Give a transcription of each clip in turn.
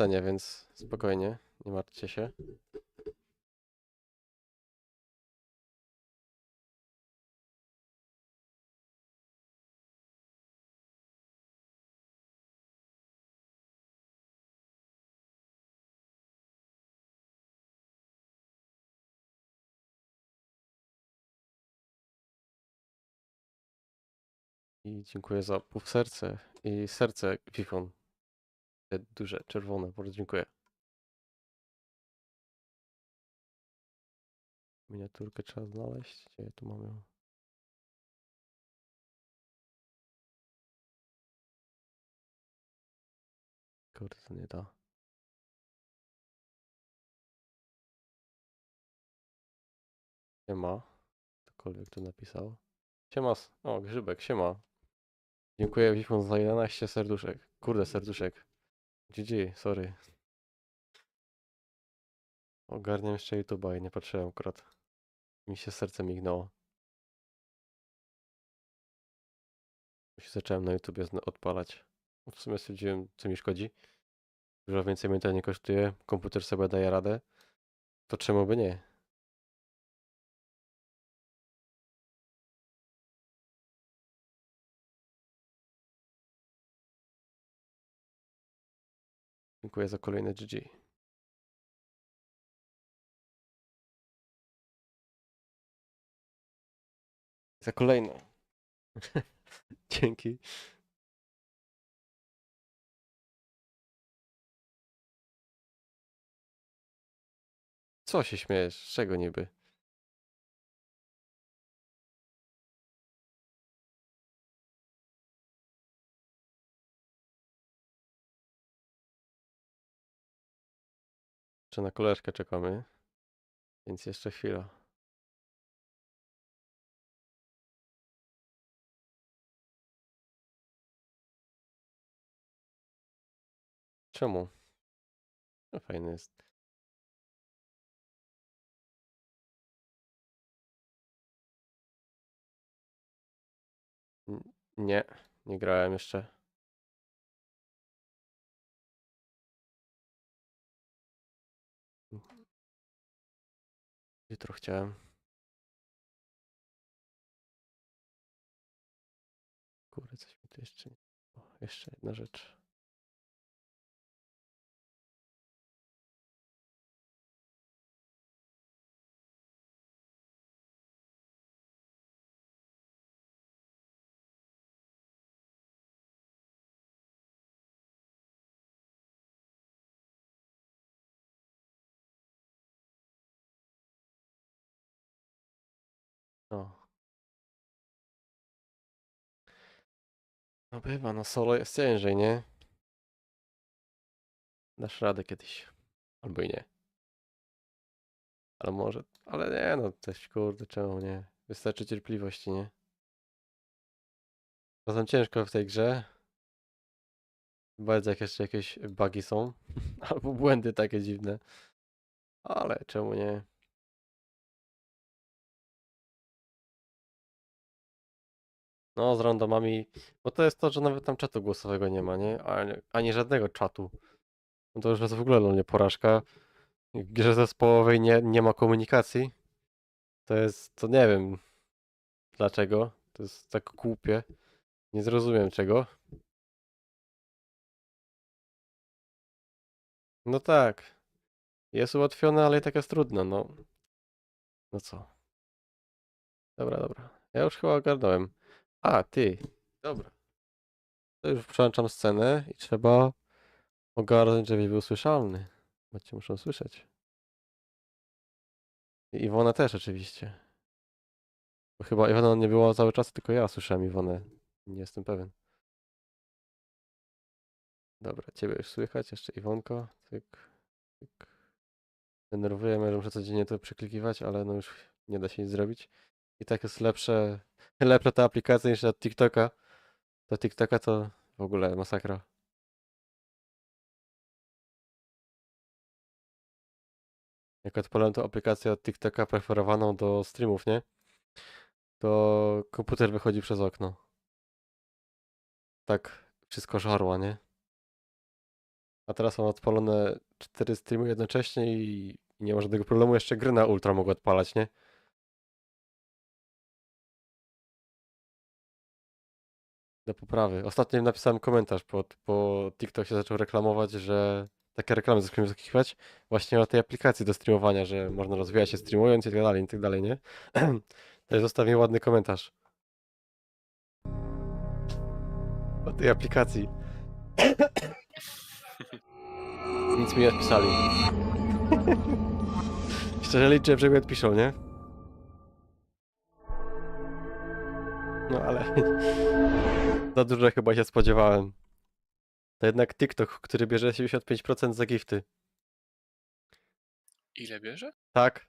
scenie, więc spokojnie, nie martwcie się. I dziękuję za pół serce i serce Wifon. Te duże, czerwone, bardzo dziękuję. Miniaturkę trzeba znaleźć. Gdzie tu mam ją? Kurde, to nie da. Siema. Ktokolwiek tu napisał. Siema. s- O, Grzybek, siema. Dziękuję Wifon za 11 serduszek. Kurde, serduszek. GG, sorry. Ogarniam jeszcze YouTube'a i nie patrzyłem akurat. Mi się serce mignęło. Się zacząłem na YouTubie odpalać. W sumie stwierdziłem, co mi szkodzi. Dużo więcej mnie to nie kosztuje. Komputer sobie daje radę. To czemu by nie? Dziękuję za kolejne GG. Za kolejne. Dzięki. Co się śmiejesz? Z czego niby? Czy na koleżkę czekamy? Więc jeszcze chwila. Czemu? No fajny jest. Nie, nie grałem jeszcze. Jutro chciałem. Kurde, coś mi tu jeszcze nie... O, jeszcze jedna rzecz. O. No bywa, no solo jest ciężej, nie? Dasz radę kiedyś. Albo i nie. Ale może, ale nie no, też kurde, czemu nie? Wystarczy cierpliwości, nie? Czasem ciężko w tej grze. Bardzo jak jeszcze jakieś bugi są. Albo błędy takie dziwne. Ale czemu nie? No, z randomami. Bo to jest to, że nawet tam czatu głosowego nie ma, nie? Ani, ani żadnego czatu. No to już jest w ogóle dla mnie porażka. W grze zespołowej nie, nie ma komunikacji. To jest, to nie wiem dlaczego. To jest tak głupie. Nie zrozumiem czego. No tak. Jest ułatwione, ale i tak jest trudno, no. No co? Dobra, dobra. Ja już chyba ogarnąłem. A, ty. Dobra. To już przełączam scenę i trzeba ogarnąć, żeby był słyszalny. Bo cię muszą słyszeć. I Iwona też oczywiście. Bo chyba Iwona nie było cały czas, tylko ja słyszałem Iwonę. Nie jestem pewien. Dobra, ciebie już słychać, jeszcze Iwonko. Denerwuje mnie, że muszę codziennie to przeklikiwać, ale no już nie da się nic zrobić. I tak jest lepsze, lepsza ta aplikacja niż ta TikToka. Ta TikToka to w ogóle masakra. Jak odpalałem tą aplikację od TikToka preferowaną do streamów, nie? To komputer wychodzi przez okno. Tak wszystko żarła, nie? A teraz mam odpalone cztery streamy jednocześnie i nie ma żadnego problemu. Jeszcze gry na ultra mogę odpalać, nie? Do poprawy. Ostatnio napisałem komentarz, pod, bo TikTok się zaczął reklamować, że takie reklamy zaczęły zakiwać właśnie o tej aplikacji do streamowania, że można rozwijać się streamując i tak dalej, i tak dalej, nie? To zostawiłem ładny komentarz. O tej aplikacji. Nic mi nie odpisali. Szczerze liczę, że mi odpiszą, nie? No ale za dużo chyba się spodziewałem. To jednak TikTok, który bierze 75% za gifty. Ile bierze? Tak.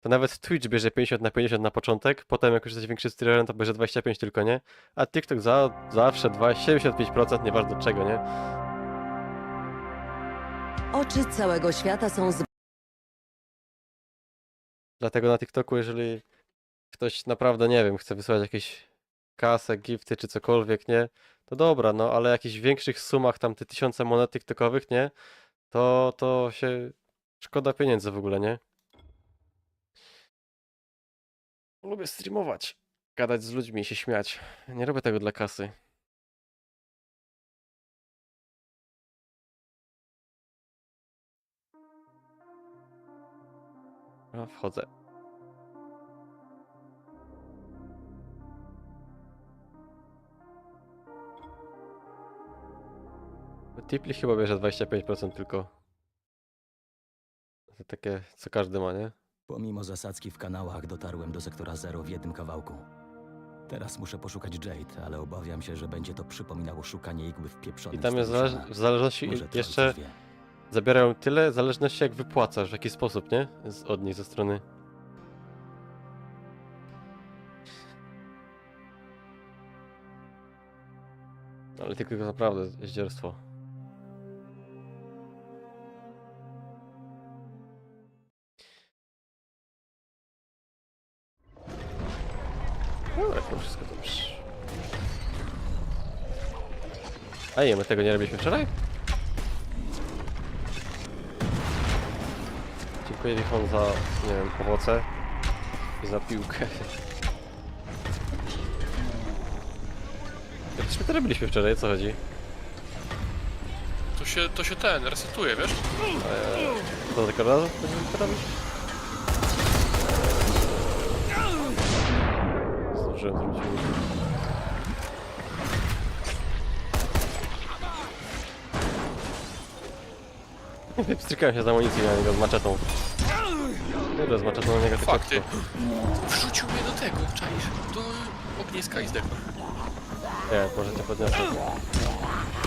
To nawet Twitch bierze 50 na 50 na początek, potem jak już jesteś większy streamerem, to bierze 25 tylko, nie? A TikTok za, zawsze 20, 75%, nieważne od czego, nie? Oczy całego świata są z Dlatego na TikToku, jeżeli ktoś naprawdę, nie wiem, chce wysłać jakieś kasę, gifty czy cokolwiek, nie? To dobra, no ale jakichś większych sumach, tam te tysiące monet TikTokowych, nie? To, to się szkoda pieniędzy w ogóle, nie? Lubię streamować, gadać z ludźmi i się śmiać. Nie robię tego dla kasy. A, wchodzę. Tipli chyba bierze 25% tylko. To takie, co każdy ma, nie? Pomimo zasadzki w kanałach dotarłem do sektora zero w jednym kawałku. Teraz muszę poszukać Jade, ale obawiam się, że będzie to przypominało szukanie igły w I pieprzonym tam jest stanie siana. w zależności Może jeszcze coś wie. zabierają tyle, w zależności jak wypłacasz, w jaki sposób, nie? Z, od nich ze strony. Ale tylko naprawdę zdzierstwo. Nie, my tego nie robiliśmy wczoraj? Dziękuję Wichon za, nie wiem, owoce i za piłkę. Ja Przecież my to robiliśmy wczoraj, o co chodzi? To się, to się ten, resetuje, wiesz? To tylko raz będziemy to robić? Zdążyłem zrobić Wstrzykałem się z amunicji na niego z maczetą. Kurde, z maczetą na niego Fakty. Wrzucił mnie do tego, czaisz? Do ogniska i zdechłem. Nie, może cię podniosę.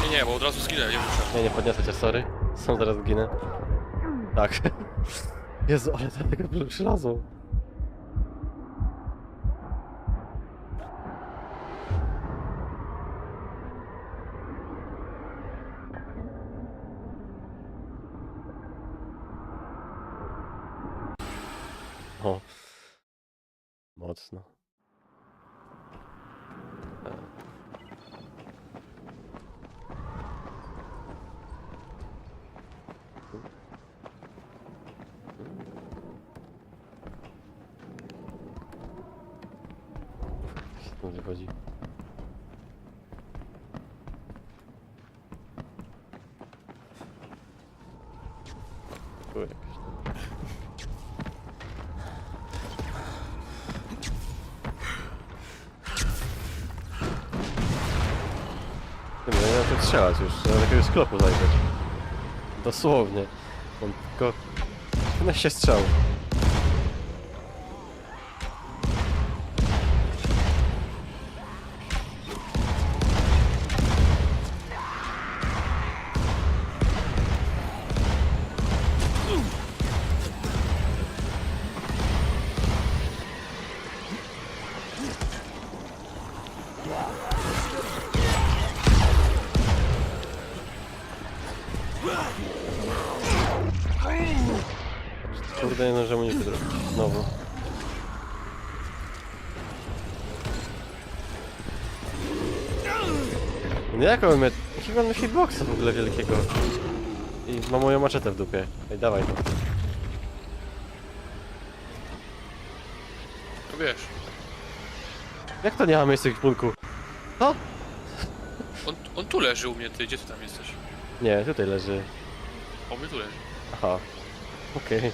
Nie, nie, bo od razu zginę, nie muszę. Nie, nie podniosę cię, sorry. Są zaraz ginę. Tak. Jezu, ale do tego Mocno. Strzelać już, trzeba do jakiegoś sklepu zajrzeć. Dosłownie. Mam tylko 15 strzał. Kurde, nie zrobić. Znowu. No jak on ma... Jakiego on ma hitboxa w ogóle wielkiego? I mam moją maczetę w dupie. Ej, dawaj to. No wiesz, Jak to nie ma miejsca w ekwipunku? on, on tu leży u mnie, ty, gdzie ty tam jesteś? Nie, tutaj leży. O, mnie tu leży. Aha. Okej.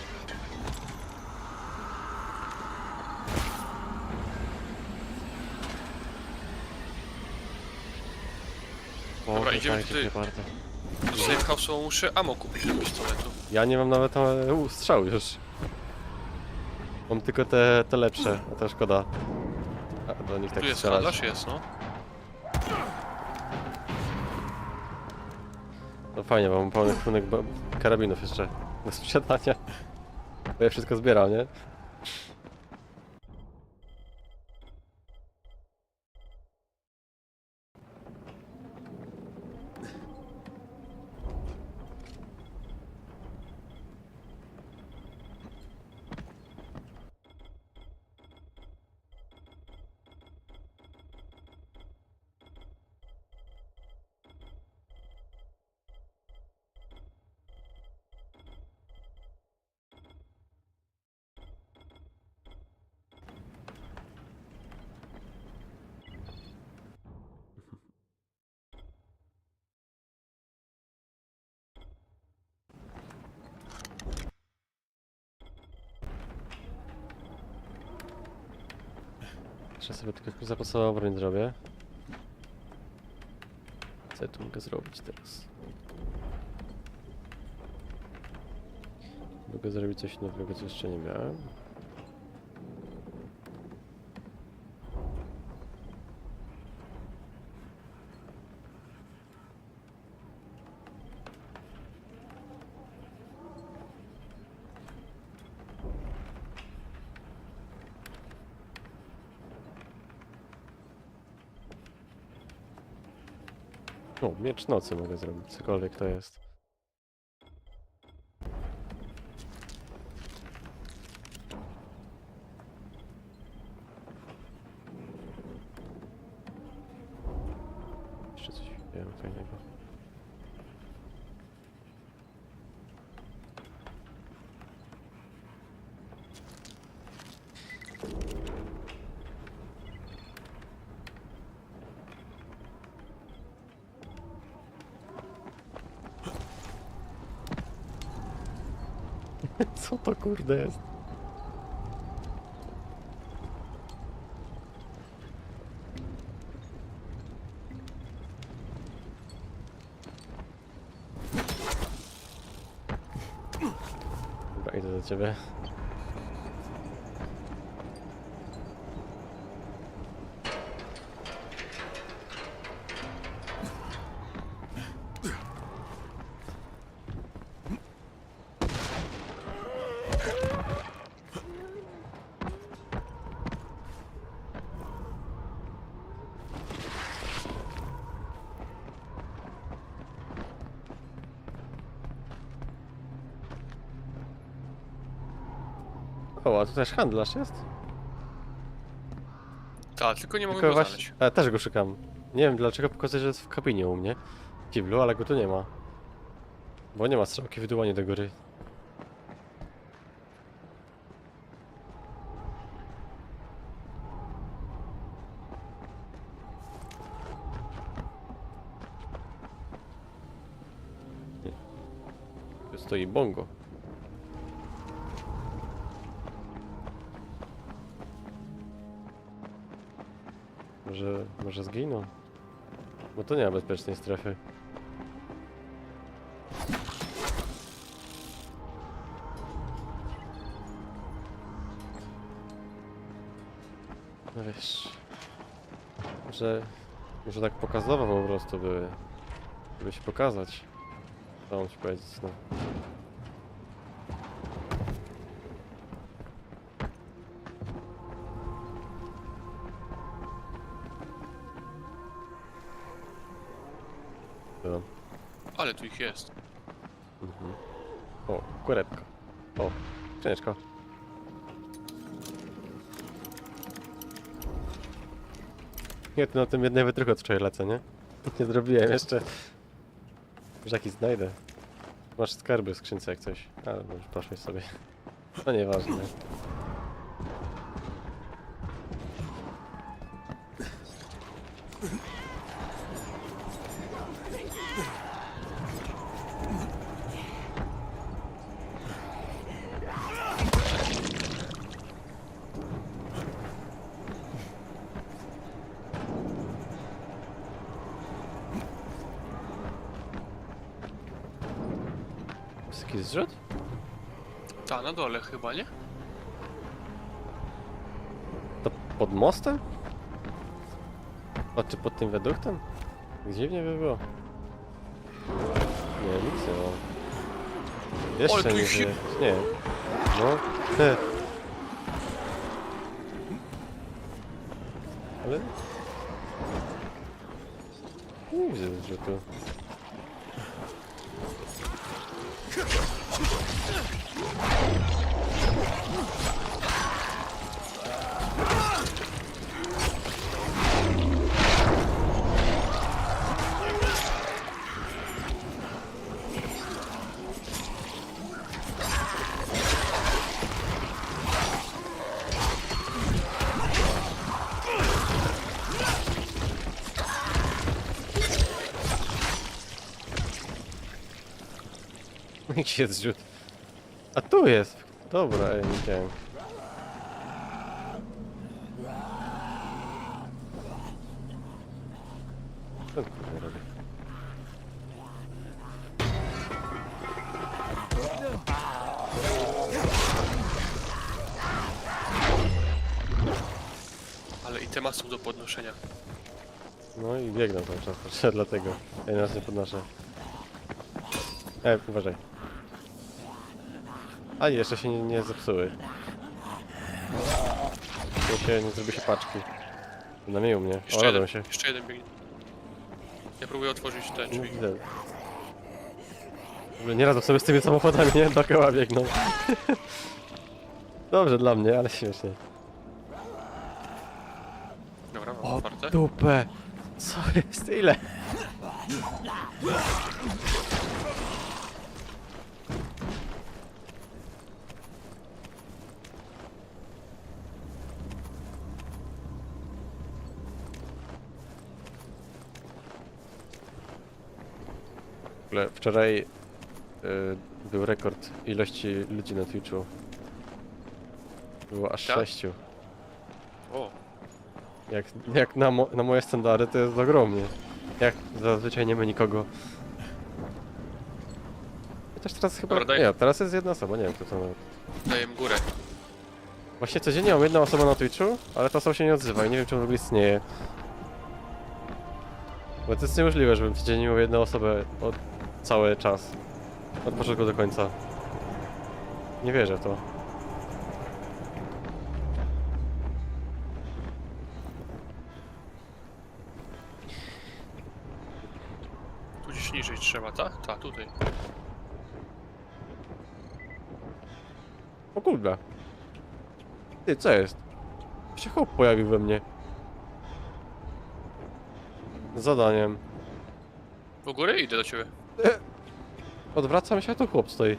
O, Dobra, to idziemy tutaj. dziękuję bardzo. Z safe house'u muszę ammo kupić do pistoletu. Ja nie mam nawet e, u, strzał już. Mam tylko te, te lepsze, a to szkoda. A do nich tak Tu jest strzelać. handlarz, jest, no. No fajnie, bo mam pełny karabinów jeszcze do sprzedania. Bo ja wszystko zbierał, nie? Jeszcze sobie tylko zapasową broń zrobię. Co ja tu mogę zrobić teraz? Mogę zrobić coś nowego, co jeszcze nie miałem. Miecz nocy mogę zrobić, cokolwiek to jest. Jeszcze coś wiem fajnego. Co to kurde jest? Dobra, idę do ciebie. Też handlarz jest? Tak, tylko nie mogę go znaleźć. a, też go szukam. Nie wiem dlaczego pokazuje, że jest w kabinie u mnie. W kiblu, ale go tu nie ma. Bo nie ma strzałki wydułanie do góry. Nie. Tu stoi bongo. Może, może zginął? Bo to nie ma bezpiecznej strefy. No wiesz... Może... Może tak pokazowo po prostu by... By się pokazać. Co mam ci powiedzieć. No. Ich jest. Mhm. O, kuretka. O, księżka. Nie, to na tym jednej wytrychu od wczoraj lecę, nie? Nie zrobiłem jeszcze. Może jakiś znajdę. Masz skarby w skrzynce jak coś. Ale już poszłeś sobie. No nieważne. Jakiś zrzut? Ta, na dole chyba, nie? To pod mostem? A czy pod tym wiaduktem? Dziwnie by było. Nie, nic nie ma. Jeszcze tu nie się-. Nie. No. He. Ale... Nie widzę zrzutu. Jest zrzut? A tu jest! Dobra, nie. Co kurwa robię? Ale i te ma są do podnoszenia. No i biegną cały czas, dlatego. Ja nas nie podnoszę. E, uważaj. A jeszcze się nie, nie zepsuły. Nie się, nie zrobi się paczki. Na mnie u mnie. Jeszcze jeden, się. jeszcze jeden biegnie. Ja próbuję otworzyć te Nie drzwi. widzę. W ogóle nie radzą sobie z tymi samochodami, nie? Dookoła biegną. Dobrze dla mnie, ale śmiesznie. Dobra, mam O otwarte. dupę! Co jest? Ile? Ogóle wczoraj y, był rekord ilości ludzi na Twitchu. Było aż Tak? sześciu. O, Jak, jak na, mo na moje standardy to jest ogromnie. Jak zazwyczaj nie ma nikogo. Chociaż teraz chyba... Dobra, daj. Nie, teraz jest jedna osoba, nie wiem kto to nawet. daję im górę. Właśnie codziennie mam jedną osobę na Twitchu, ale ta osoba się nie odzywa i nie wiem czy on w ogóle istnieje. Bo to jest niemożliwe, żebym codziennie miał jedną osobę od cały czas. Od początku do końca. Nie wierzę w to. Tu gdzieś niżej trzeba, tak? Tak, tutaj. O kurde. Ty, co jest? się chłop pojawił we mnie. Z zadaniem. U góry idę do ciebie. Odwracam się, a tu chłop stoi.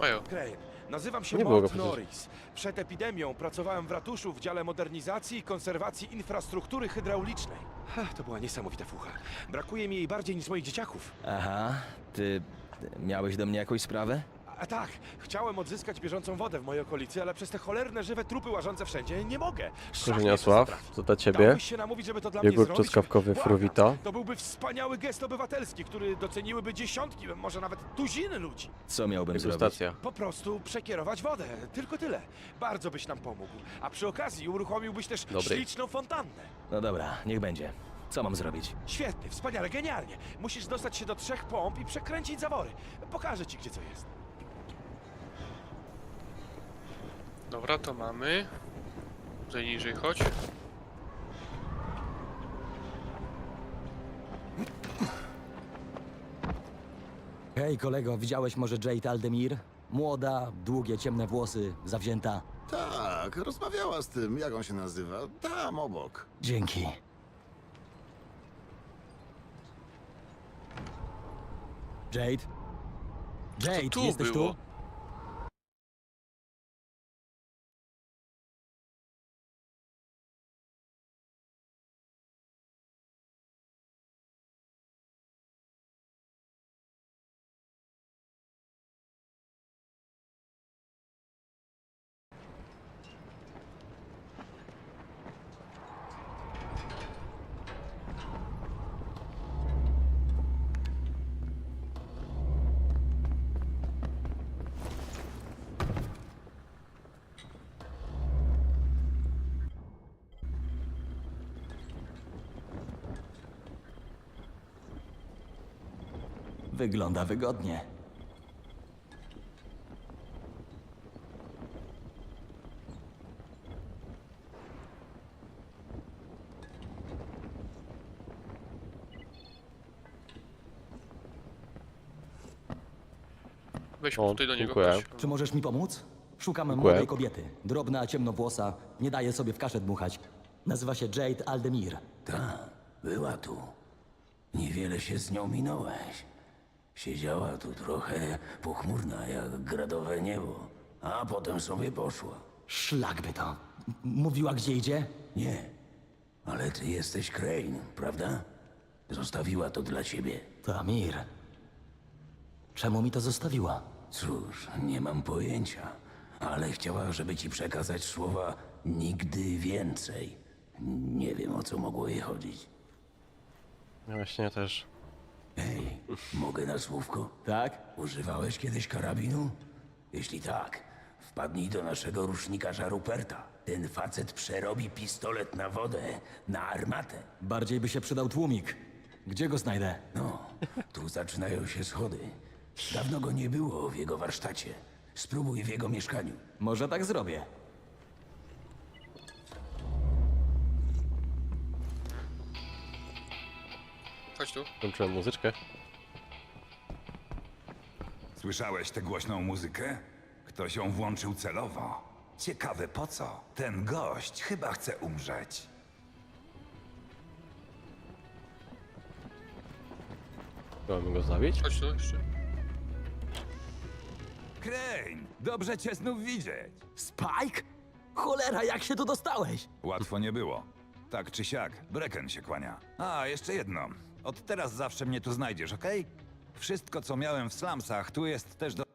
Ojo. Crane. Nazywam się Nie było go Mort przecież. Norris. Przed epidemią pracowałem w ratuszu w dziale modernizacji i konserwacji infrastruktury hydraulicznej. Ha, to była niesamowita fucha. Brakuje mi jej bardziej niż moich dzieciaków. Aha, ty ty miałeś do mnie jakąś sprawę? A tak, chciałem odzyskać bieżącą wodę w mojej okolicy, ale przez te cholerne żywe trupy łażące wszędzie nie mogę. Szach mnie Korzeniosław, to dla ciebie. Dałbyś się namówić, żeby to dla mnie Jogurt zrobić? truskawkowy Błagam. Fruwita. To byłby wspaniały gest obywatelski, który doceniłyby dziesiątki, może nawet tuziny ludzi. Co miałbym zrobić? Degustacja. Po prostu przekierować wodę, tylko tyle. Bardzo byś nam pomógł. A przy okazji uruchomiłbyś też Dobry. śliczną fontannę. No dobra, niech będzie. Co mam zrobić? Świetnie, wspaniale, genialnie. Musisz dostać się do trzech pomp i przekręcić zawory. Pokażę ci, gdzie co jest. Dobra, to mamy. Tutaj niżej chodź. Hej kolego, widziałeś może Jade Aldemir? Młoda, długie, ciemne włosy, zawzięta. Tak, rozmawiała z tym, jak on się nazywa, tam obok. Dzięki. Jade? Jade, tu jesteś było? tu? Wygląda wygodnie. Weźmy O, tutaj do niego dziękuję. Czy możesz mi pomóc? Szukam Dziękuję. młodej kobiety. Drobna, ciemnowłosa, nie daje sobie w kaszę dmuchać. Nazywa się Jade Aldemir. Ta, była tu. Niewiele się z nią minąłeś. Siedziała tu trochę pochmurna jak gradowe niebo, a potem sobie poszła. Szlak by to. M- Mówiła, gdzie idzie? Nie, ale ty jesteś Crane, prawda? Zostawiła to dla ciebie. To Amir. Czemu mi to zostawiła? Cóż, nie mam pojęcia, ale chciała, żeby ci przekazać słowa nigdy więcej. Nie wiem, o co mogło jej chodzić. No Właśnie też. Ej, mogę na słówko? Tak? Używałeś kiedyś karabinu? Jeśli tak, wpadnij do naszego rusznikarza Ruperta. Ten facet przerobi pistolet na wodę, na armatę. Bardziej by się przydał tłumik. Gdzie go znajdę? No, tu zaczynają się schody. Dawno go nie było w jego warsztacie. Spróbuj w jego mieszkaniu. Może tak zrobię. Chodź tu. Włączyłem muzyczkę. Słyszałeś tę głośną muzykę? Ktoś ją włączył celowo. Ciekawe po co? Ten gość chyba chce umrzeć. Mamy go zabić? Chodź tu jeszcze. Crane, dobrze cię znów widzieć. Spike? Cholera, jak się tu dostałeś? Łatwo nie było. Tak czy siak, Brecken się kłania. A, jeszcze jedno. Od teraz zawsze mnie tu znajdziesz, okej? Wszystko, co miałem w slumsach, tu jest też do...